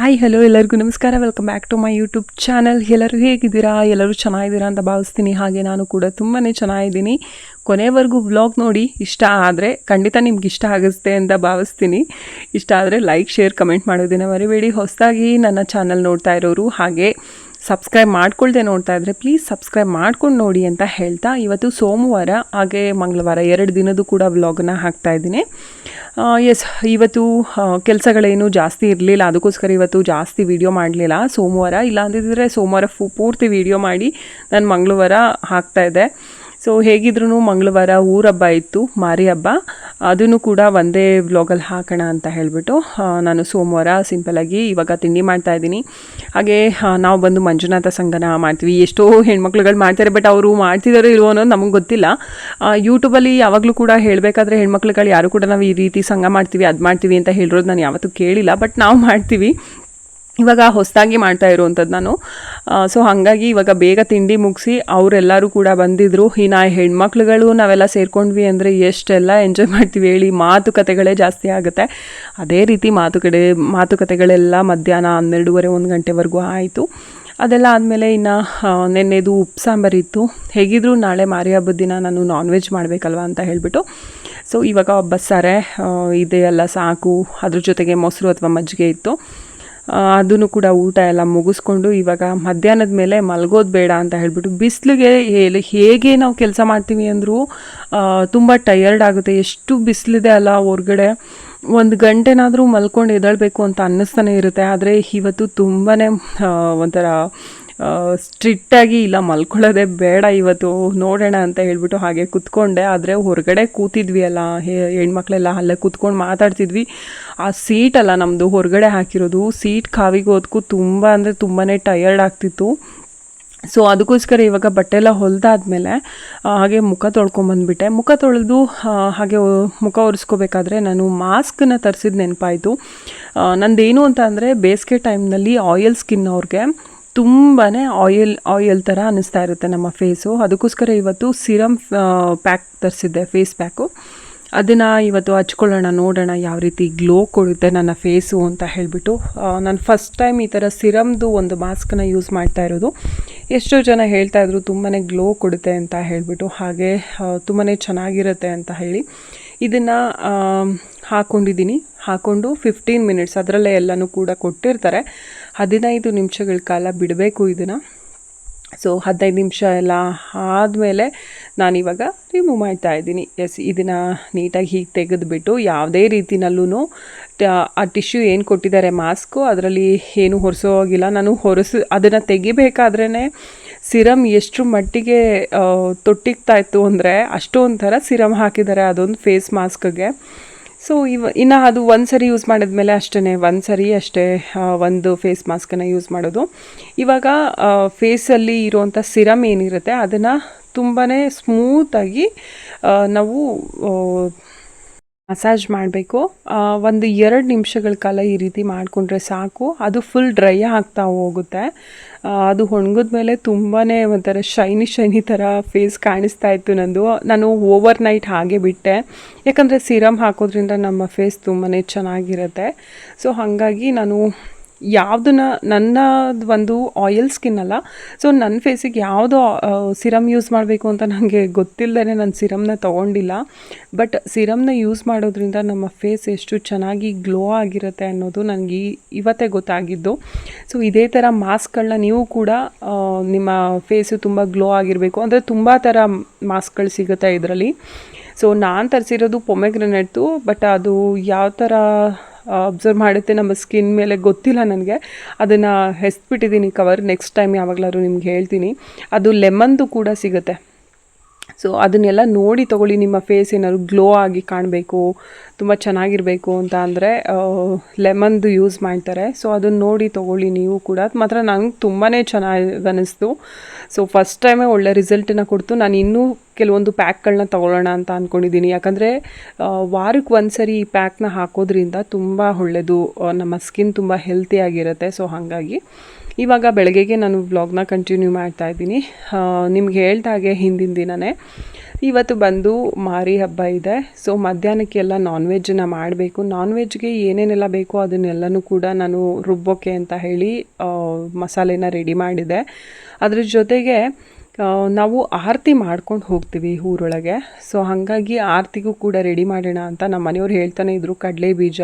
Hi hello ಎಲ್ಲರಿಗೂ ನಮಸ್ಕಾರ. Welcome back to my YouTube channel ಎಲ್ಲರೂ ಹೇಗಿದ್ದೀರಾ? ಎಲ್ಲರೂ ಚೆನ್ನಾಗಿದ್ದೀರಾ ಅಂತ ಭಾವಿಸ್ತೀನಿ. ಹಾಗೆ ನಾನು ಕೂಡ ತುಂಬಾ ಚೆನ್ನಾಗಿದ್ದೀನಿ. ಕೊನೆವರೆಗೂ ವ್ಲಾಗ್ ನೋಡಿ ಇಷ್ಟ ಆದರೆ ಖಂಡಿತ ನಿಮ್ಗೆ ಇಷ್ಟ ಆಗುತ್ತೆ ಅಂತ ಭಾವಿಸ್ತೀನಿ. ಇಷ್ಟ ಆದರೆ ಲೈಕ್ ಶೇರ್ ಕಮೆಂಟ್ ಮಾಡೋದಿನ ಮರಿಬೇಡಿ. ಹೊಸದಾಗಿ ನನ್ನ ಚಾನಲ್ ನೋಡ್ತಾ ಇರೋರು ಹಾಗೆ ಸಬ್ಸ್ಕ್ರೈಬ್ ಮಾಡ್ಕೊಳ್ದೆ ನೋಡ್ತಾ ಇದ್ದರೆ ಪ್ಲೀಸ್ ಸಬ್ಸ್ಕ್ರೈಬ್ ಮಾಡ್ಕೊಂಡು ನೋಡಿ ಅಂತ ಹೇಳ್ತಾ ಇವತ್ತು ಸೋಮವಾರ, ಹಾಗೆ ಮಂಗಳವಾರ ಎರಡು ದಿನದ್ದು ಕೂಡ ವ್ಲಾಗನ್ನ ಹಾಕ್ತಾ ಇದ್ದೀನಿ. ಎಸ್ ಇವತ್ತು ಕೆಲಸಗಳೇನು ಜಾಸ್ತಿ ಇರಲಿಲ್ಲ. ಅದಕ್ಕೋಸ್ಕರ ಇವತ್ತು ಜಾಸ್ತಿ ವಿಡಿಯೋ ಮಾಡಲಿಲ್ಲ. ಸೋಮವಾರ, ಇಲ್ಲ ಅಂದಿದ್ದರೆ ಸೋಮವಾರ ಫು, ಪೂರ್ತಿ ವಿಡಿಯೋ ಮಾಡಿ ನಾನು ಮಂಗಳವಾರ ಹಾಕ್ತಾಯಿದ್ದೆ ಸೊ ಹೇಗಿದ್ರೂ ಮಂಗಳವಾರ ಊರ ಹಬ್ಬ ಇತ್ತು ಮಾರಿ ಹಬ್ಬ ಅದನ್ನು ಕೂಡ ಒಂದೇ ವ್ಲಾಗಲ್ಲಿ ಹಾಕೋಣ ಅಂತ ಹೇಳಿಬಿಟ್ಟು ನಾನು ಸೋಮವಾರ ಸಿಂಪಲಾಗಿ ಇವಾಗ ತಿಂಡಿ ಮಾಡ್ತಾ ಇದ್ದೀನಿ. ಹಾಗೆ ನಾವು ಬಂದು ಮಂಜುನಾಥ ಸಂಘನ ಮಾಡ್ತೀವಿ. ಎಷ್ಟೋ ಹೆಣ್ಮಕ್ಳುಗಳು ಮಾಡ್ತಾರೆ ಬಟ್ ಅವರು ಮಾಡ್ತಿದ್ದಾರೋ ಇಲ್ವೋ ಅನ್ನೋದು ನಮಗೆ ಗೊತ್ತಿಲ್ಲ. ಯೂಟ್ಯೂಬಲ್ಲಿ ಯಾವಾಗಲೂ ಕೂಡ ಹೇಳಬೇಕಾದ್ರೆ ಹೆಣ್ಮಕ್ಳುಗಳು ಯಾರು ಕೂಡ ನಾವು ಈ ರೀತಿ ಸಂಘ ಮಾಡ್ತೀವಿ, ಅದು ಮಾಡ್ತೀವಿ ಅಂತ ಹೇಳಿರೋದು ನಾನು ಯಾವತ್ತೂ ಕೇಳಿಲ್ಲ ಬಟ್ ನಾವು ಮಾಡ್ತೀವಿ. ಇವಾಗ ಹೊಸದಾಗಿ ಮಾಡ್ತಾ ಇರುವಂಥದ್ದು ನಾನು. ಸೊ ಹಾಗಾಗಿ ಇವಾಗ ಬೇಗ ತಿಂಡಿ ಮುಗಿಸಿ ಅವರೆಲ್ಲರೂ ಕೂಡ ಬಂದಿದ್ದರು ಇನ್ನು ಹೆಣ್ಮಕ್ಳುಗಳು ನಾವೆಲ್ಲ ಸೇರ್ಕೊಂಡ್ವಿ ಅಂದರೆ ಎಷ್ಟೆಲ್ಲ ಎಂಜಾಯ್ ಮಾಡ್ತೀವಿ ಹೇಳಿ ಮಾತುಕತೆಗಳೇ ಜಾಸ್ತಿ ಆಗುತ್ತೆ. ಅದೇ ರೀತಿ ಮಾತುಕತೆ ಮಾತುಕತೆಗಳೆಲ್ಲ ಮಧ್ಯಾಹ್ನ ಹನ್ನೆರಡೂವರೆ, ಒಂದು ಗಂಟೆವರೆಗೂ ಆಯಿತು. ಅದೆಲ್ಲ ಆದಮೇಲೆ ಇನ್ನು ನೆನ್ನೆದು ಉಪ್ಪು ಸಾಂಬಾರಿತ್ತು ಹೇಗಿದ್ರು ನಾಳೆ ಮಾರಿ ಹಬ್ಬದ ದಿನ ನಾನು ನಾನ್ ವೆಜ್ ಮಾಡಬೇಕಲ್ವ ಅಂತ ಹೇಳಿಬಿಟ್ಟು. ಸೊ ಇವಾಗ ಬಸ್ಸಾರೆ ಇದೆಯಲ್ಲ ಸಾಕು. ಅದ್ರ ಜೊತೆಗೆ ಮೊಸರು ಅಥವಾ ಮಜ್ಜಿಗೆ ಇತ್ತು. ಅದನ್ನು ಕೂಡ ಊಟ ಎಲ್ಲ ಮುಗಿಸ್ಕೊಂಡು ಇವಾಗ ಮಧ್ಯಾಹ್ನದ ಮೇಲೆ ಮಲ್ಗೋದು ಬೇಡ ಅಂತ ಹೇಳಿಬಿಟ್ಟು ಬಿಸಿಲಿಗೆ ಹೇಗೆ ನಾವು ಕೆಲಸ ಮಾಡ್ತೀವಿ ಅಂದರೂ ತುಂಬ ಟಯರ್ಡ್ ಆಗುತ್ತೆ. ಎಷ್ಟು ಬಿಸಿಲಿದೆ ಅಲ್ಲ ಹೊರ್ಗಡೆ. ಒಂದು ಗಂಟೆನಾದರೂ ಮಲ್ಕೊಂಡು ಎದಳಬೇಕು ಅಂತ ಅನ್ನಿಸ್ತಾನೆ ಇರುತ್ತೆ. ಆದರೆ ಇವತ್ತು ತುಂಬಾ ಒಂಥರ ಸ್ಟ್ರಿಕ್ಟಾಗಿ ಇಲ್ಲ, ಮಲ್ಕೊಳ್ಳೋದೇ ಬೇಡ ಇವತ್ತು. ನೋಡೋಣ ಅಂತ ಹೇಳಿಬಿಟ್ಟು ಹಾಗೆ ಕೂತ್ಕೊಂಡೆ. ಆದರೆ ಹೊರಗಡೆ ಕೂತಿದ್ವಿ ಅಲ್ಲ ಹೆಣ್ಮಕ್ಳೆಲ್ಲ ಅಲ್ಲೇ ಕೂತ್ಕೊಂಡು ಮಾತಾಡ್ತಿದ್ವಿ. ಆ ಸೀಟ್ ಅಲ್ಲ ನಮ್ಮದು ಹೊರಗಡೆ ಹಾಕಿರೋದು. ಸೀಟ್ ಕಾವಿಗೆ ಹೋದಕ್ಕೂ ತುಂಬ ಅಂದರೆ ತುಂಬಾ ಟಯರ್ಡ್ ಆಗ್ತಿತ್ತು. ಸೊ ಅದಕ್ಕೋಸ್ಕರ ಇವಾಗ ಬಟ್ಟೆ ಎಲ್ಲ ಹೊಲ್ದಾದ್ಮೇಲೆ ಹಾಗೆ ಮುಖ ತೊಳ್ಕೊಂಬಂದ್ಬಿಟ್ಟೆ ಮುಖ ತೊಳೆದು ಹಾಗೆ ಮುಖ ಒರೆಸ್ಕೋಬೇಕಾದ್ರೆ ನಾನು ಮಾಸ್ಕನ್ನ ತರಿಸಿದ ನೆನಪಾಯಿತು. ನಂದೇನು ಅಂತ ಅಂದರೆ ಬೇಸಿಗೆ ಟೈಮ್ನಲ್ಲಿ ಆಯಿಲ್ ಸ್ಕಿನ್ ಅವ್ರಿಗೆ ತುಂಬಾ ಆಯಿಲ್ ಆಯಿಲ್ ಥರ ಅನ್ನಿಸ್ತಾ ಇರುತ್ತೆ ನಮ್ಮ ಫೇಸು ಅದಕ್ಕೋಸ್ಕರ ಇವತ್ತು ಸಿರಮ್ ಪ್ಯಾಕ್ ತರಿಸಿದ್ದೆ ಫೇಸ್ ಪ್ಯಾಕು ಅದನ್ನು ಇವತ್ತು ಹಚ್ಕೊಳ್ಳೋಣ, ನೋಡೋಣ ಯಾವ ರೀತಿ ಗ್ಲೋ ಕೊಡುತ್ತೆ ನನ್ನ ಫೇಸು ಅಂತ ಹೇಳಿಬಿಟ್ಟು. ನಾನು ಫಸ್ಟ್ ಟೈಮ್ ಈ ಥರ ಸಿರಮ್ದು ಒಂದು ಮಾಸ್ಕನ್ನ ಯೂಸ್ ಮಾಡ್ತಾ ಇರೋದು. ಎಷ್ಟೋ ಜನ ಹೇಳ್ತಾ ಇದ್ರು ತುಂಬಾ ಗ್ಲೋ ಕೊಡುತ್ತೆ ಅಂತ ಹೇಳಿಬಿಟ್ಟು. ಹಾಗೆ ತುಂಬಾ ಚೆನ್ನಾಗಿರುತ್ತೆ ಅಂತ ಹೇಳಿ. ಇದನ್ನು ಹಾಕ್ಕೊಂಡಿದ್ದೀನಿ ಹಾಕ್ಕೊಂಡು ಫಿಫ್ಟೀನ್ ಮಿನಿಟ್ಸ್ ಅದರಲ್ಲೇ ಎಲ್ಲನೂ ಕೂಡ ಕೊಟ್ಟಿರ್ತಾರೆ. ಹದಿನೈದು ನಿಮಿಷಗಳ ಕಾಲ ಬಿಡಬೇಕು ಇದನ್ನು. ಸೊ ಹದಿನೈದು ನಿಮಿಷ ಎಲ್ಲ ಆದಮೇಲೆ ನಾನಿವಾಗ ರಿಮೂವ್ ಮಾಡ್ತಾ ಇದ್ದೀನಿ. ಎಸ್ ಇದನ್ನು ನೀಟಾಗಿ ಹೀಗೆ ತೆಗೆದುಬಿಟ್ಟು ಯಾವುದೇ ರೀತಿನಲ್ಲೂ ಆ ಟಿಶ್ಯೂ ಏನು ಕೊಟ್ಟಿದ್ದಾರೆ ಮಾಸ್ಕು ಅದರಲ್ಲಿ ಏನು ಹೊರಸೋಗಿಲ್ಲ ನಾನು ಹೊರಸು, ಅದನ್ನು ತೆಗಿಬೇಕಾದ್ರೇ ಸಿರಮ್ ಎಷ್ಟು ಮಟ್ಟಿಗೆ ತೊಟ್ಟಿಗ್ತಾ ಇತ್ತು ಅಂದರೆ ಅಷ್ಟೊಂಥರ ಸಿರಮ್ ಹಾಕಿದ್ದಾರೆ ಅದೊಂದು ಫೇಸ್ ಮಾಸ್ಕ್ಗೆ ಸೊ ಇವ, ಇನ್ನು ಅದು ಒಂದು ಸರಿ ಯೂಸ್ ಮಾಡಿದ್ಮೇಲೆ ಅಷ್ಟೇ ಒಂದು ಸರಿ ಅಷ್ಟೇ ಒಂದು ಫೇಸ್ ಮಾಸ್ಕನ್ನು ಯೂಸ್ ಮಾಡೋದು. ಇವಾಗ ಫೇಸಲ್ಲಿ ಇರೋವಂಥ ಸಿರಮ್ ಏನಿರುತ್ತೆ, ಅದನ್ನು ತುಂಬಾ ಸ್ಮೂತಾಗಿ ನಾವು ಮಸಾಜ್ ಮಾಡಬೇಕು. ಒಂದು ಎರಡು ನಿಮಿಷಗಳ ಕಾಲ ಈ ರೀತಿ ಮಾಡಿಕೊಂಡ್ರೆ ಸಾಕು. ಅದು ಫುಲ್ ಡ್ರೈ ಆಗ್ತಾ ಹೋಗುತ್ತೆ. ಅದು ಒಣಗಿದ ಮೇಲೆ ತುಂಬಾ ಒಂಥರ ಶೈನಿ ಶೈನಿ ಥರ ಫೇಸ್ ಕಾಣಿಸ್ತಾ ಇತ್ತು ನಂದು. ನಾನು ಓವರ್ ನೈಟ್ ಹಾಗೆ ಬಿಟ್ಟೆ. ಯಾಕಂದರೆ ಸಿರಮ್ ಹಾಕೋದ್ರಿಂದ ನಮ್ಮ ಫೇಸ್ ತುಂಬಾ ಚೆನ್ನಾಗಿರುತ್ತೆ. ಸೊ ಹಾಗಾಗಿ ನಾನು ಯಾವುದನ್ನ, ನನ್ನದು ಒಂದು ಆಯಿಲ್ ಸ್ಕಿನ್ ಅಲ್ಲ. ಸೊ ನನ್ನ ಫೇಸಿಗೆ ಯಾವುದು ಸಿರಮ್ ಯೂಸ್ ಮಾಡಬೇಕು ಅಂತ ನನಗೆ ಗೊತ್ತಿಲ್ಲದೇ ನಾನು ಸಿರಮ್ನ ತೊಗೊಂಡಿಲ್ಲ. ಬಟ್ ಸಿರಮ್ನ ಯೂಸ್ ಮಾಡೋದ್ರಿಂದ ನಮ್ಮ ಫೇಸ್ ಎಷ್ಟು ಚೆನ್ನಾಗಿ ಗ್ಲೋ ಆಗಿರುತ್ತೆ ಅನ್ನೋದು ನನಗೆ ಇವತ್ತೇ ಗೊತ್ತಾಗಿದ್ದು. ಸೊ ಇದೇ ಥರ ಮಾಸ್ಕ್ಗಳನ್ನ ನೀವು ಕೂಡ ನಿಮ್ಮ ಫೇಸು ತುಂಬ ಗ್ಲೋ ಆಗಿರಬೇಕು. ಅಂದರೆ ತುಂಬ ಥರ ಮಾಸ್ಕ್ಗಳು ಸಿಗುತ್ತೆ ಇದರಲ್ಲಿ. ಸೊ ನಾನು ತರಿಸಿರೋದು ಪೊಮೆಗ್ರನೆಟ್ದು ಬಟ್ ಅದು ಯಾವ ಥರ ಅಬ್ಸರ್ವ್ ಮಾಡುತ್ತೆ ನಮ್ಮ ಸ್ಕಿನ್ ಮೇಲೆ ಗೊತ್ತಿಲ್ಲ ನನಗೆ. ಅದನ್ನು ಹೆಸ್ಬಿಟ್ಟಿದ್ದೀನಿ ಕವರ್ ನೆಕ್ಸ್ಟ್ ಟೈಮ್ ಯಾವಾಗಲಾದ್ರು ನಿಮ್ಗೆ ಹೇಳ್ತೀನಿ. ಅದು ಲೆಮನ್ದು ಕೂಡ ಸಿಗುತ್ತೆ. ಸೊ ಅದನ್ನೆಲ್ಲ ನೋಡಿ ತಗೊಳ್ಳಿ. ನಿಮ್ಮ ಫೇಸ್ ಏನಾದ್ರು ಗ್ಲೋ ಆಗಿ ಕಾಣಬೇಕು, ತುಂಬ ಚೆನ್ನಾಗಿರಬೇಕು ಅಂತ ಅಂದರೆ ಲೆಮನ್ದು ಯೂಸ್ ಮಾಡ್ತಾರೆ. ಸೊ ಅದನ್ನು ನೋಡಿ ತೊಗೊಳ್ಳಿ ನೀವು ಕೂಡ. ಮಾತ್ರ ನಂಗೆ ತುಂಬಾ ಚೆನ್ನಾಗಿ ಅನ್ನಿಸ್ತು ಸೊ ಫಸ್ಟ್ ಟೈಮೇ ಒಳ್ಳೆ ರಿಸಲ್ಟನ್ನು ಕೊಡ್ತು. ನಾನು ಇನ್ನೂ ಕೆಲವೊಂದು ಪ್ಯಾಕ್ಗಳನ್ನ ತೊಗೊಳ್ಳೋಣ ಅಂತ ಅಂದ್ಕೊಂಡಿದ್ದೀನಿ ಯಾಕಂದರೆ ವಾರಕ್ಕೆ ಒಂದು ಸರಿ ಈ ಪ್ಯಾಕ್ನ ಹಾಕೋದ್ರಿಂದ ತುಂಬ ಒಳ್ಳೆಯದು ನಮ್ಮ ಸ್ಕಿನ್ ತುಂಬ ಹೆಲ್ತಿಯಾಗಿರುತ್ತೆ ಸೊ, ಹಾಗಾಗಿ ಇವಾಗ ಬೆಳಗ್ಗೆಗೆ ನಾನು ವ್ಲಾಗ್ನ ಕಂಟಿನ್ಯೂ ಮಾಡ್ತಾ ಇದ್ದೀನಿ. ನಿಮ್ಗೆ ಹೇಳ್ದಾಗೆ ಹಿಂದಿನ ದಿನವೇ ಇವತ್ತು ಬಂದು ಮಾರಿ ಹಬ್ಬ ಇದೆ. ಸೊ, ಮಧ್ಯಾಹ್ನಕ್ಕೆಲ್ಲ ನಾನ್ ವೆಜ್ನ ಮಾಡಬೇಕು. ನಾನ್ ವೆಜ್ಗೆ ಏನೇನೆಲ್ಲ ಬೇಕೋ ಅದನ್ನೆಲ್ಲನೂ ಕೂಡ ನಾನು ರುಬ್ಬೋಕೆ ಅಂತ ಹೇಳಿ ಮಸಾಲೆನ ರೆಡಿ ಮಾಡಿದೆ. ಅದ್ರ ಜೊತೆಗೆ ನಾವು ಆರತಿ ಮಾಡ್ಕೊಂಡು ಹೋಗ್ತೀವಿ ಊರೊಳಗೆ. ಸೊ ಹಾಗಾಗಿ ಆರತಿಗೂ ಕೂಡ ರೆಡಿ ಮಾಡೋಣ ಅಂತ ನಮ್ಮ ಮನೆಯವ್ರು ಹೇಳ್ತಾನೆ ಇದ್ರು. ಕಡಲೆ ಬೀಜ,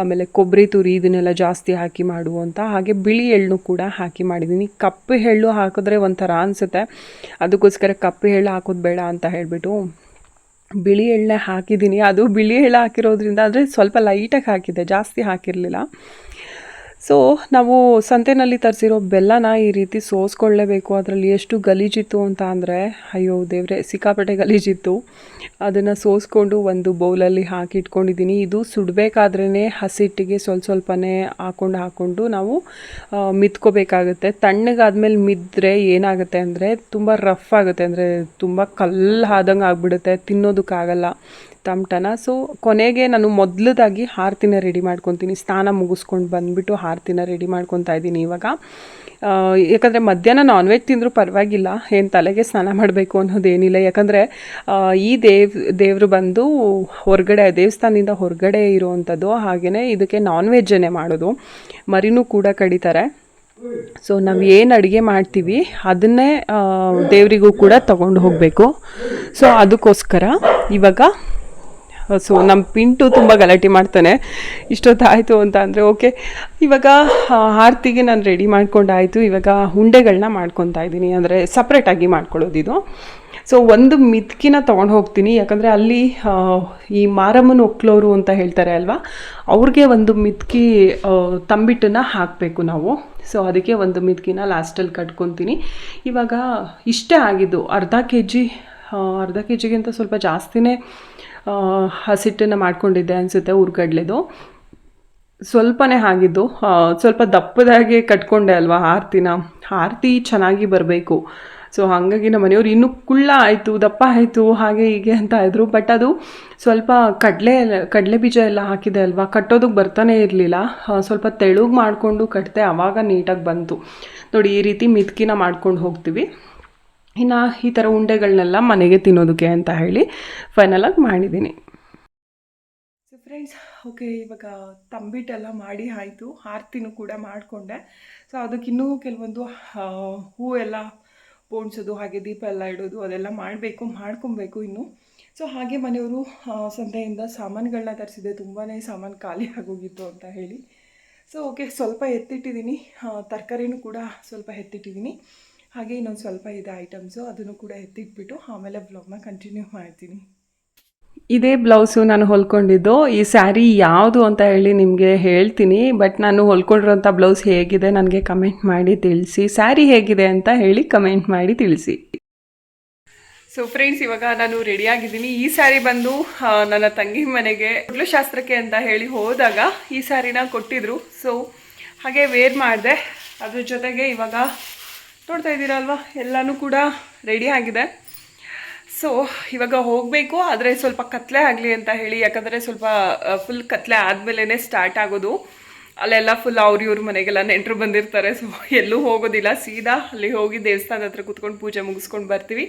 ಆಮೇಲೆ ಕೊಬ್ಬರಿ ತುರಿ ಇದನ್ನೆಲ್ಲ ಜಾಸ್ತಿ ಹಾಕಿ ಮಾಡು ಅಂತ. ಹಾಗೆ ಬಿಳಿ ಎಳ್ಳು ಕೂಡ ಹಾಕಿ ಮಾಡಿದ್ದೀನಿ ಕಪ್ಪು ಎಳ್ಳು ಹಾಕಿದ್ರೆ ಒಂಥರ ಅನಿಸುತ್ತೆ. ಅದಕ್ಕೋಸ್ಕರ ಕಪ್ಪು ಎಳ್ಳು ಹಾಕೋದು ಬೇಡ ಅಂತ ಹೇಳಿಬಿಟ್ಟು ಬಿಳಿ ಎಳ್ಳೆ ಹಾಕಿದ್ದೀನಿ ಅದು ಬಿಳಿ ಎಳ್ಳು ಹಾಕಿರೋದ್ರಿಂದ ಅಂದರೆ ಸ್ವಲ್ಪ ಲೈಟಾಗಿ ಹಾಕಿದ್ದೆ. ಜಾಸ್ತಿ ಹಾಕಿರಲಿಲ್ಲ. ಸೊ ನಾವು ಸಂತೆನಲ್ಲಿ ತರಿಸಿರೋ ಬೆಲ್ಲನ ಈ ರೀತಿ ಸೋಸ್ಕೊಳ್ಳೇಬೇಕು. ಅದರಲ್ಲಿ ಎಷ್ಟು ಗಲೀಜಿತ್ತು ಅಂತ ಅಂದರೆ, ಅಯ್ಯೋ ದೇವ್ರೆ, ಸಿಕ್ಕಾಪಟ್ಟೆ ಗಲೀಜಿತ್ತು. ಅದನ್ನು ಸೋಸ್ಕೊಂಡು ಒಂದು ಬೌಲಲ್ಲಿ ಹಾಕಿ ಇಟ್ಕೊಂಡಿದ್ದೀನಿ. ಇದು ಸುಡಬೇಕಾದ್ರೇ ಹಸಿಟ್ಟಿಗೆ ಸ್ವಲ್ಪ ಸ್ವಲ್ಪನೇ ಹಾಕೊಂಡು ಹಾಕ್ಕೊಂಡು ನಾವು ಮಿತ್ಕೋಬೇಕಾಗುತ್ತೆ. ತಣ್ಣಗಾದ್ಮೇಲೆ ಮಿದ್ರೆ ಏನಾಗುತ್ತೆ ಅಂದರೆ, ತುಂಬ ರಫ್ ಆಗುತ್ತೆ. ಅಂದರೆ ತುಂಬ ಕಲ್ಲು ಆದಂಗೆ ಆಗಿಬಿಡುತ್ತೆ. ತಿನ್ನೋದಕ್ಕಾಗಲ್ಲ. ತಮಟನ ಸೊ ಕೊನೆಗೆ ನಾನು ಮೊದಲದಾಗಿ ಹಾರ್ತಿನ ರೆಡಿ ಮಾಡ್ಕೊತೀನಿ. ಸ್ನಾನ ಮುಗಿಸ್ಕೊಂಡು ಬಂದುಬಿಟ್ಟು ಹಾರ್ತಿನ ರೆಡಿ ಮಾಡ್ಕೊತಾ ಇದ್ದೀನಿ ಇವಾಗ. ಯಾಕಂದರೆ ಮಧ್ಯಾಹ್ನ ನಾನ್ ವೆಜ್ ತಿಂದರೂ ಪರವಾಗಿಲ್ಲ. ಏನು ತಲೆಗೆ ಸ್ನಾನ ಮಾಡಬೇಕು ಅನ್ನೋದೇನಿಲ್ಲ. ಯಾಕಂದರೆ ಈ ದೇವ್, ದೇವರು ಬಂದು ಹೊರಗಡೆ, ದೇವಸ್ಥಾನದಿಂದ ಹೊರಗಡೆ ಇರುವಂಥದ್ದು ಹಾಗೆಯೇ ಇದಕ್ಕೆ ನಾನ್ ವೆಜ್ಜನ್ನೇ ಮಾಡೋದು. ಮರಿನೂ ಕೂಡ ಕಡಿತಾರೆ. ಸೊ ನಾವು ಏನು ಅಡುಗೆ ಮಾಡ್ತೀವಿ, ಅದನ್ನೇ ದೇವರಿಗೂ ಕೂಡ ತಗೊಂಡು ಹೋಗಬೇಕು. ಸೊ ಅದಕ್ಕೋಸ್ಕರ ಇವಾಗ ಸೊ ನಮ್ಮ ಪಿಂಟು ತುಂಬ ಗಲಾಟೆ ಮಾಡ್ತಾನೆ. ಇಷ್ಟೊತ್ತಾಯಿತು ಅಂತ ಅಂದರೆ ಓಕೆ ಇವಾಗ ಹಾರ್ತಿಗೆ ಆರತಿಗೆ ನಾನು ರೆಡಿ ಮಾಡ್ಕೊಂಡಾಯಿತು. ಇವಾಗ ಉಂಡೆಗಳನ್ನ ಮಾಡ್ಕೊತಾ ಇದ್ದೀನಿ. ಅಂದರೆ ಸಪ್ರೇಟಾಗಿ ಮಾಡ್ಕೊಳ್ಳೋದು ಇದು. ಸೊ ಒಂದು ಮಿತ್ಕಿನ ತೊಗೊಂಡು ಹೋಗ್ತೀನಿ. ಯಾಕಂದರೆ ಅಲ್ಲಿ ಈ ಮಾರಮ್ಮನ ಒಕ್ಲೋರು ಅಂತ ಹೇಳ್ತಾರೆ ಅಲ್ವಾ? ಅವ್ರಿಗೆ ಒಂದು ಮಿತ್ಕಿ ತಂಬಿಟ್ಟನ್ನು ಹಾಕಬೇಕು ನಾವು. ಸೊ ಅದಕ್ಕೆ ಒಂದು ಮಿತ್ಕಿನ ಲಾಸ್ಟಲ್ಲಿ ಕಟ್ಕೊತೀನಿ. ಇವಾಗ ಇಷ್ಟೇ ಆಗಿದ್ದು. ಅರ್ಧ ಕೆ ಜಿ ಅರ್ಧ ಕೆ ಜಿಗಿಂತ ಸ್ವಲ್ಪ ಜಾಸ್ತಿನೇ ಹಸಿಟ್ಟನ್ನು ಮಾಡ್ಕೊಂಡಿದ್ದೆ ಅನಿಸುತ್ತೆ ಉರ್ಗಡ್ಲೆದು ಸ್ವಲ್ಪನೇ ಆಗಿದ್ದು ಸ್ವಲ್ಪ ದಪ್ಪದಾಗೆ ಕಟ್ಕೊಂಡೆ ಅಲ್ವಾ ಆರತಿನ. ಆರತಿ ಚೆನ್ನಾಗಿ ಬರಬೇಕು. ಸೊ, ಹಾಗಾಗಿ ನಮ್ಮ ಮನೆಯವ್ರು ಇನ್ನೂ ಕುಳ್ಳ ಆಯಿತು, ದಪ್ಪ ಆಯಿತು, ಹಾಗೆ ಹೀಗೆ ಅಂತ ಇದ್ರು. ಬಟ್ ಅದು ಸ್ವಲ್ಪ ಕಡಲೆ ಕಡಲೆ ಬೀಜ ಎಲ್ಲ ಹಾಕಿದೆ ಅಲ್ವಾ? ಕಟ್ಟೋದಕ್ಕೆ ಬರ್ತಾನೆ ಇರಲಿಲ್ಲ. ಸ್ವಲ್ಪ ತೆಳುಗೆ ಮಾಡಿಕೊಂಡು ಕಟ್ಟಿದೆ ಆವಾಗ ನೀಟಾಗಿ ಬಂತು. ನೋಡಿ, ಈ ರೀತಿ ಮಿತ್ಕಿನ ಮಾಡ್ಕೊಂಡು ಹೋಗ್ತೀವಿ. ಇನ್ನು ಈ ಥರ ಉಂಡೆಗಳನ್ನೆಲ್ಲ ಮನೆಗೆ ತಿನ್ನೋದಕ್ಕೆ ಅಂತ ಹೇಳಿ ಫೈನಲಾಗಿ ಮಾಡಿದ್ದೀನಿ. ಸೊ ಫ್ರೆಂಡ್ಸ್ ಓಕೆ ಇವಾಗ ತಂಬಿಟ್ಟೆಲ್ಲ ಮಾಡಿ ಆಯಿತು. ಆರತಿನೂ ಕೂಡ ಮಾಡಿಕೊಂಡೆ. ಸೊ ಅದಕ್ಕಿನ್ನೂ ಕೆಲವೊಂದು ಹೂ ಎಲ್ಲ ಪೋಣಿಸೋದು, ಹಾಗೆ ದೀಪ ಎಲ್ಲ ಇಡೋದು, ಅದೆಲ್ಲ ಮಾಡಬೇಕು, ಮಾಡ್ಕೊಬೇಕು ಇನ್ನೂ. ಸೊ ಹಾಗೆ ಮನೆಯವರು ಸಂತೆಯಿಂದ ಸಾಮಾನುಗಳನ್ನ ತರಿಸಿದೆ. ತುಂಬಾ ಸಾಮಾನು ಖಾಲಿ ಆಗೋಗಿತ್ತು ಅಂತ ಹೇಳಿ. ಸೊ ಓಕೆ ಸ್ವಲ್ಪ ಎತ್ತಿಟ್ಟಿದ್ದೀನಿ. ತರಕಾರಿನೂ ಕೂಡ ಸ್ವಲ್ಪ ಎತ್ತಿಟ್ಟಿದ್ದೀನಿ. ಹಾಗೆ ಇನ್ನೊಂದು ಸ್ವಲ್ಪ ಇದೆ ಐಟಮ್ಸು ಅದನ್ನು ಕೂಡ ಎತ್ತಿಟ್ಬಿಟ್ಟು ಆಮೇಲೆ ಬ್ಲಾಗ್ನ ಕಂಟಿನ್ಯೂ ಮಾಡ್ತೀನಿ. ಇದೇ ಬ್ಲೌಸು ನಾನು ಹೊಲ್ಕೊಂಡಿದ್ದು. ಈ ಸ್ಯಾರಿ ಯಾವುದು ಅಂತ ಹೇಳಿ ನಿಮಗೆ ಹೇಳ್ತೀನಿ. ಬಟ್ ನಾನು ಹೊಲ್ಕೊಂಡಿರೋಂಥ ಬ್ಲೌಸ್ ಹೇಗಿದೆ ನನಗೆ ಕಮೆಂಟ್ ಮಾಡಿ ತಿಳಿಸಿ. ಸ್ಯಾರಿ ಹೇಗಿದೆ ಅಂತ ಹೇಳಿ ಕಮೆಂಟ್ ಮಾಡಿ ತಿಳಿಸಿ. ಸೊ ಫ್ರೆಂಡ್ಸ್ ಇವಾಗ ನಾನು ರೆಡಿ ಆಗಿದ್ದೀನಿ. ಈ ಸ್ಯಾರಿ ಬಂದು ನನ್ನ ತಂಗಿ ಮನೆಗೆ ಮೊದಲು ಶಾಸ್ತ್ರಕ್ಕೆ ಅಂತ ಹೇಳಿ ಹೋದಾಗ ಈ ಸ್ಯಾರಿನ ಕೊಟ್ಟಿದ್ರು. ಸೊ ಹಾಗೆ ವೇರ್ ಮಾಡಿದೆ. ಅದ್ರ ಜೊತೆಗೆ ಇವಾಗ ನೋಡ್ತಾ ಇದ್ದೀರಲ್ವಾ ಎಲ್ಲನೂ ಕೂಡ ರೆಡಿ ಆಗಿದೆ. ಸೊ ಇವಾಗ ಹೋಗಬೇಕು, ಆದರೆ ಸ್ವಲ್ಪ ಕತ್ಲೆ ಆಗಲಿ ಅಂತ ಹೇಳಿ, ಯಾಕಂದರೆ ಸ್ವಲ್ಪ ಫುಲ್ ಕತ್ಲೆ ಆದಮೇಲೆ ಸ್ಟಾರ್ಟ್ ಆಗೋದು. ಅಲ್ಲೆಲ್ಲ ಫುಲ್ ಅವ್ರ ಇವ್ರ ಮನೆಗೆಲ್ಲ ನೆಂಟರು ಬಂದಿರ್ತಾರೆ ಸೊ ಎಲ್ಲೂ ಹೋಗೋದಿಲ್ಲ. ಸೀದಾ ಅಲ್ಲಿ ಹೋಗಿ ದೇವಸ್ಥಾನದ ಹತ್ರ ಕೂತ್ಕೊಂಡು ಪೂಜೆ ಮುಗಿಸ್ಕೊಂಡು ಬರ್ತೀವಿ.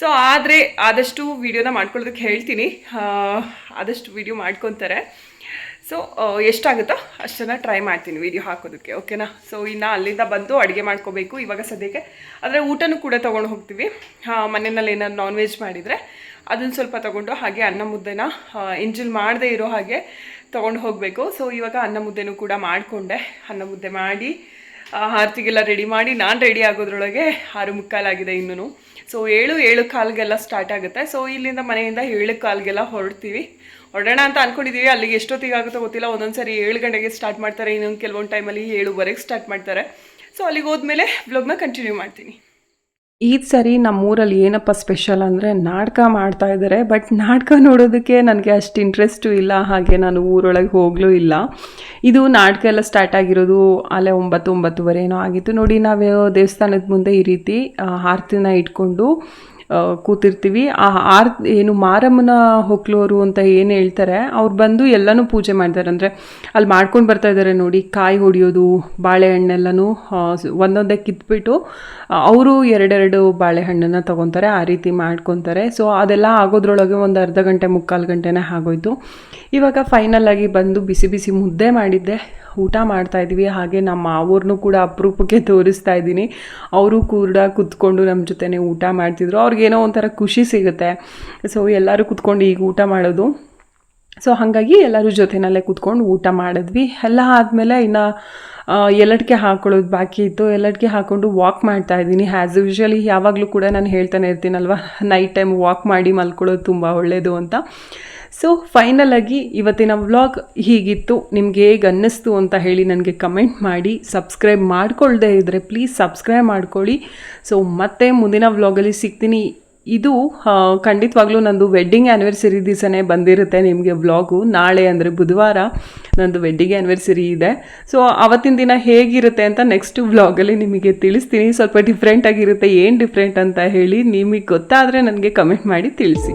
ಸೊ ಆದರೆ ಆದಷ್ಟು ವೀಡಿಯೋನ ಮಾಡ್ಕೊಳ್ಳೋದಕ್ಕೆ ಹೇಳ್ತೀನಿ. ಆದಷ್ಟು ವೀಡಿಯೋ ಮಾಡ್ಕೊತಾರೆ. ಸೊ ಎಷ್ಟಾಗುತ್ತೋ ಅಷ್ಟನ್ನು ಟ್ರೈ ಮಾಡ್ತೀನಿ ವೀಡಿಯೋ ಹಾಕೋದಕ್ಕೆ ಓಕೆನಾ ಸೊ ಇನ್ನು ಅಲ್ಲಿಂದ ಬಂದು ಅಡುಗೆ ಮಾಡ್ಕೋಬೇಕು. ಇವಾಗ ಸದ್ಯಕ್ಕೆ ಆದರೆ ಊಟನೂ ಕೂಡ ತೊಗೊಂಡು ಹೋಗ್ತೀವಿ. ಮನೆಯಲ್ಲಿ ಏನಾದ್ರು ನಾನ್ ವೆಜ್ ಮಾಡಿದರೆ ಅದನ್ನು ಸ್ವಲ್ಪ ತೊಗೊಂಡು ಹಾಗೆ ಅನ್ನ ಮುದ್ದೆನ ಇಂಜಿಲ್ ಮಾಡದೇ ಇರೋ ಹಾಗೆ ತೊಗೊಂಡು ಹೋಗಬೇಕು. ಸೊ ಇವಾಗ ಅನ್ನ ಮುದ್ದೆನೂ ಕೂಡ ಮಾಡಿಕೊಂಡೆ. ಅನ್ನ ಮುದ್ದೆ ಮಾಡಿ ಆರ್ತಿಗೆಲ್ಲ ರೆಡಿ ಮಾಡಿ ನಾನು ರೆಡಿ ಆಗೋದ್ರೊಳಗೆ ಆರು ಮುಕ್ಕಾಲಾಗಿದೆ ಇನ್ನೂ ಸೊ ಏಳು ಏಳು ಕಾಲಿಗೆಲ್ಲ ಸ್ಟಾರ್ಟ್ ಆಗುತ್ತೆ. ಸೊ ಇಲ್ಲಿಂದ ಮನೆಯಿಂದ ಏಳು ಕಾಲಿಗೆಲ್ಲ ಹೊರಡ್ತೀವಿ. ಹೊರಡೋಣ ಅಂತ ಅನ್ಕೊಂಡಿದ್ದೀವಿ ಅಲ್ಲಿಗೆ ಎಷ್ಟೊತ್ತಿಗೆ ಆಗುತ್ತೋ ಗೊತ್ತಿಲ್ಲ. ಒಂದೊಂದು ಸರಿ ಏಳು ಗಂಟೆಗೆ ಸ್ಟಾರ್ಟ್ ಮಾಡ್ತಾರೆ. ಇನ್ನೊಂದು ಕೆಲವೊಂದು ಟೈಮಲ್ಲಿ ಏಳುವರೆಗೆ ಸ್ಟಾರ್ಟ್ ಮಾಡ್ತಾರೆ. ಸೊ ಅಲ್ಲಿಗೆ ಹೋದ್ಮೇಲೆ ಬ್ಲಾಗ್ನ ಕಂಟಿನ್ಯೂ ಮಾಡ್ತೀನಿ. ಈ ಸರಿ ನಮ್ಮೂರಲ್ಲಿ ಏನಪ್ಪ ಸ್ಪೆಷಲ್ ಅಂದರೆ ನಾಟಕ ಮಾಡ್ತಾ ಇದ್ದಾರೆ. ಬಟ್ ನಾಟಕ ನೋಡೋದಕ್ಕೆ ನನಗೆ ಅಷ್ಟು ಇಂಟ್ರೆಸ್ಟು ಇಲ್ಲ. ಹಾಗೆ ನಾನು ಊರೊಳಗೆ ಹೋಗಲೂ ಇಲ್ಲ. ಇದು ನಾಟಕ ಎಲ್ಲ ಸ್ಟಾರ್ಟ್ ಆಗಿರೋದು ಅಲ್ಲೇ ಒಂಬತ್ತು ಒಂಬತ್ತುವರೆ ಏನೋ ಆಗಿತ್ತು. ನೋಡಿ, ನಾವು ದೇವಸ್ಥಾನದ ಮುಂದೆ ಈ ರೀತಿ ಆರ್ತಿನ ಇಟ್ಕೊಂಡು ಕೂತಿರ್ತೀವಿ. ಆ ಆರ್, ಏನು ಮಾರಮ್ಮನ ಹೊಕ್ಲೋರು ಅಂತ ಏನು ಹೇಳ್ತಾರೆ, ಅವ್ರು ಬಂದು ಎಲ್ಲನೂ ಪೂಜೆ ಮಾಡ್ತಾರೆ. ಅಂದರೆ ಅಲ್ಲಿ ಮಾಡ್ಕೊಂಡು ಬರ್ತಾ ಇದ್ದಾರೆ ನೋಡಿ, ಕಾಯಿ ಹೊಡಿಯೋದು, ಬಾಳೆಹಣ್ಣೆಲ್ಲನೂ ಒಂದೊಂದೇ ಕಿತ್ಬಿಟ್ಟು ಅವರು ಎರಡೆರಡು ಬಾಳೆಹಣ್ಣನ್ನು ತೊಗೊತಾರೆ, ಆ ರೀತಿ ಮಾಡ್ಕೊತಾರೆ. ಸೊ, ಅದೆಲ್ಲ ಆಗೋದ್ರೊಳಗೆ ಒಂದು ಅರ್ಧ ಗಂಟೆ, ಮುಕ್ಕಾಲು ಗಂಟೆನೇ ಆಗೋಯ್ತು. ಇವಾಗ ಫೈನಲ್ ಆಗಿ ಬಂದು ಬಿಸಿ ಬಿಸಿ ಮುದ್ದೆ ಮಾಡಿದ್ದೆ. ಊಟ ಮಾಡ್ತಾ ಇದ್ದೀವಿ ಹಾಗೆ ನಮ್ಮ ಮಾವೂರನ್ನು ಕೂಡ ಅಪರೂಪಕ್ಕೆ ತೋರಿಸ್ತಾ ಇದ್ದೀನಿ. ಅವರು ಕೂಡ ಕುತ್ಕೊಂಡು ನಮ್ಮ ಜೊತೆನೇ ಊಟ ಮಾಡ್ತಿದ್ರು. ಅವ್ರಿಗೇನೋ ಒಂಥರ ಖುಷಿ ಸಿಗುತ್ತೆ. ಸೊ ಎಲ್ಲರೂ ಕುತ್ಕೊಂಡು ಈಗ ಊಟ ಮಾಡೋದು. ಸೊ ಹಾಗಾಗಿ ಎಲ್ಲರೂ ಜೊತೆನಲ್ಲೇ ಕೂತ್ಕೊಂಡು ಊಟ ಮಾಡಿದ್ವಿ. ಎಲ್ಲ ಆದಮೇಲೆ ಇನ್ನು ಎಲ್ಲಡಿಕೆ ಹಾಕೊಳ್ಳೋದು ಬಾಕಿ ಇತ್ತು. ಎಲ್ಲಡಿಕೆ ಹಾಕ್ಕೊಂಡು ವಾಕ್ ಮಾಡ್ತಾ ಇದ್ದೀನಿ. ಆ್ಯಸ್ ಯೂಶ್ವಲಿ ಯಾವಾಗಲೂ ಕೂಡ ನಾನು ಹೇಳ್ತಾನೆ ಇರ್ತೀನಲ್ವ ನೈಟ್ ಟೈಮ್ ವಾಕ್ ಮಾಡಿ ಮಲ್ಕೊಳ್ಳೋದು ತುಂಬ ಒಳ್ಳೆಯದು ಅಂತ. ಸೊ ಫೈನಲ್ ಆಗಿ ಇವತ್ತಿನ ವ್ಲಾಗ್ ಹೀಗಿತ್ತು. ನಿಮಗೆ ಹೇಗೆ ಅನ್ನಿಸ್ತು ಅಂತ ಹೇಳಿ ನನಗೆ ಕಮೆಂಟ್ ಮಾಡಿ. ಸಬ್ಸ್ಕ್ರೈಬ್ ಮಾಡ್ಕೊಳ್ಳದೆ ಇದ್ದರೆ ಪ್ಲೀಸ್ ಸಬ್ಸ್ಕ್ರೈಬ್ ಮಾಡ್ಕೊಳ್ಳಿ. ಸೊ ಮತ್ತೆ ಮುಂದಿನ ವ್ಲಾಗಲ್ಲಿ ಸಿಗ್ತೀನಿ. ಇದು ಖಂಡಿತವಾಗ್ಲೂ ನಂದು ವೆಡ್ಡಿಂಗ್ ಆ್ಯನಿವರ್ಸರಿ ದಿವಸನೇ ಬಂದಿರುತ್ತೆ ನಿಮಗೆ ವ್ಲಾಗು ನಾಳೆ ಅಂದರೆ ಬುಧವಾರ ನಂದು ವೆಡ್ಡಿಂಗ್ ಆ್ಯನಿವರ್ಸರಿ ಇದೆ. ಸೊ ಅವತ್ತಿನ ದಿನ ಹೇಗಿರುತ್ತೆ ಅಂತ ನೆಕ್ಸ್ಟ್ ವ್ಲಾಗಲ್ಲಿ ನಿಮಗೆ ತಿಳಿಸ್ತೀನಿ. ಸ್ವಲ್ಪ ಡಿಫ್ರೆಂಟಾಗಿರುತ್ತೆ ಏನು ಡಿಫ್ರೆಂಟ್ ಅಂತ ಹೇಳಿ ನಿಮಗೆ ಗೊತ್ತಾದರೆ ನನಗೆ ಕಮೆಂಟ್ ಮಾಡಿ ತಿಳಿಸಿ.